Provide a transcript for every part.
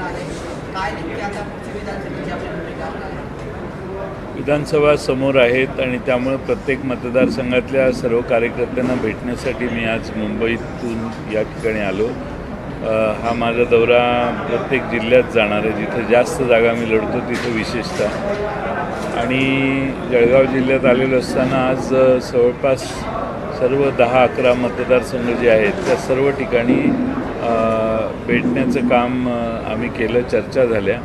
काय नेमकी आता पुढची विधानसभेची आपली भूमिका आहे? विधानसभा समोर आहेत आणि त्यामुळे प्रत्येक मतदारसंघातल्या सर्व कार्यकर्त्यांना भेटण्यासाठी मी आज मुंबईतून या ठिकाणी आलो. हा माझा दौरा प्रत्येक जिल्ह्यात जाणार आहे. जिथं जास्त जागा मी लढतो तिथं विशेषतः. आणि जळगाव जिल्ह्यात आलेलो असताना आज जवळपास सर्व दहा अकरा मतदारसंघ जे आहेत त्या सर्व ठिकाणी भेटण्याचं काम आम्ही केलं चर्चा झाल्या.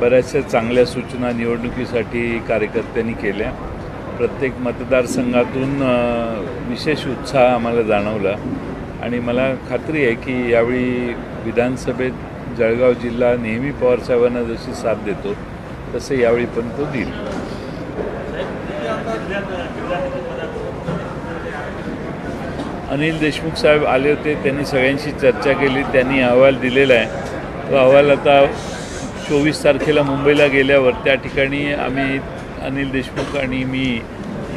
बऱ्याचशा चांगल्या सूचना निवडणुकीसाठी कार्यकर्त्यांनी केल्या. प्रत्येक मतदारसंघातून विशेष उत्साह आम्हाला जाणवला. आणि मला खात्री आहे की यावेळी विधानसभेत जळगाव जिल्हा नेहमी पवारसाहेबांना जशी साथ देतो तसे यावेळी पण तो देईल. अनिल देशमुख साहेब आले होते त्यांनी सगळ्यांशी चर्चा केली त्यांनी अहवाल दिलेला आहे. तो अहवाल आता चोवीस तारखेला मुंबईला गेल्यावर त्या ठिकाणी आम्ही अनिल देशमुख आणि मी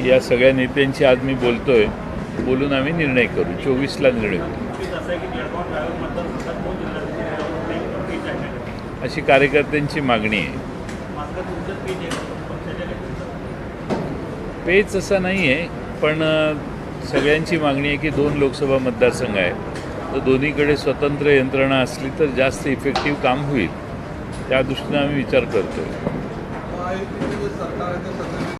या सगळ्या नेत्यांशी आज मी बोलतो आहे बोलून आम्ही निर्णय करू. चोवीसला निर्णय करू. अशी कार्यकर्त्यांची मागणी आहे. पेच असा नाही आहे पण सगळ्यांची मागणी आहे की दोन लोकसभा मतदारसंघ आहेत. तर दोन्हीकडे स्वतंत्र यंत्रणा असली तर जास्त इफेक्टिव्ह काम होईल. त्या दृष्टीनं आम्ही विचार करतो